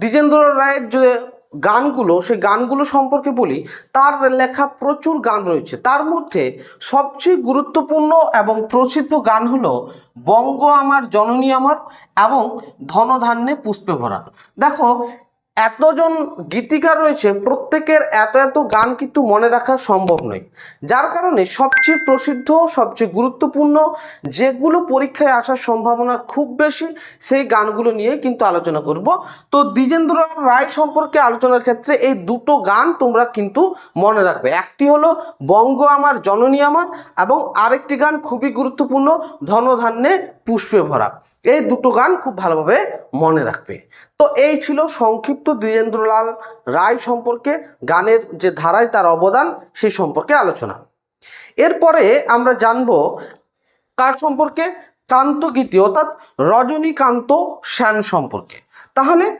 দ্বিজেন্দ্র রায়ের যে গানগুলো, সেই গানগুলো সম্পর্কে বলি, তার লেখা প্রচুর গান রয়েছে। তার মধ্যে সবচেয়ে গুরুত্বপূর্ণ এবং প্রসিদ্ধ গান হলো বঙ্গ আমার, জননী আমার এবং ধনধান্যে পুষ্পে ভরা। দেখো এতজন গীতিকার রয়েছে, প্রত্যেকের এত এত গান কিন্তু মনে রাখা সম্ভব নয়। যার কারণে সবচেয়ে প্রসিদ্ধ, সবচেয়ে গুরুত্বপূর্ণ যেগুলো পরীক্ষায় আসার সম্ভাবনা খুব বেশি, সেই গানগুলো নিয়ে কিন্তু আলোচনা করব। তো দ্বিজেন্দ্র রায় সম্পর্কে আলোচনার ক্ষেত্রে এই দুটো গান তোমরা কিন্তু মনে রাখবে। একটি হলো বঙ্গ আমার, জননী আমার এবং আরেকটি গান খুবই গুরুত্বপূর্ণ, ধনধান্যে পুষ্পে ভরা। এই দুটো গান খুব ভালোভাবে মনে রাখবে। তো এই ছিল সংক্ষিপ্ত দ্বিজেন্দ্রলাল রায় সম্পর্কে, গানের যে ধারায় তার অবদান সেই সম্পর্কে আলোচনা। এরপরে আমরা জানব কার সম্পর্কে? কান্ত গীতি, অর্থাৎ রজনীকান্ত সেন সম্পর্কে। তাহলে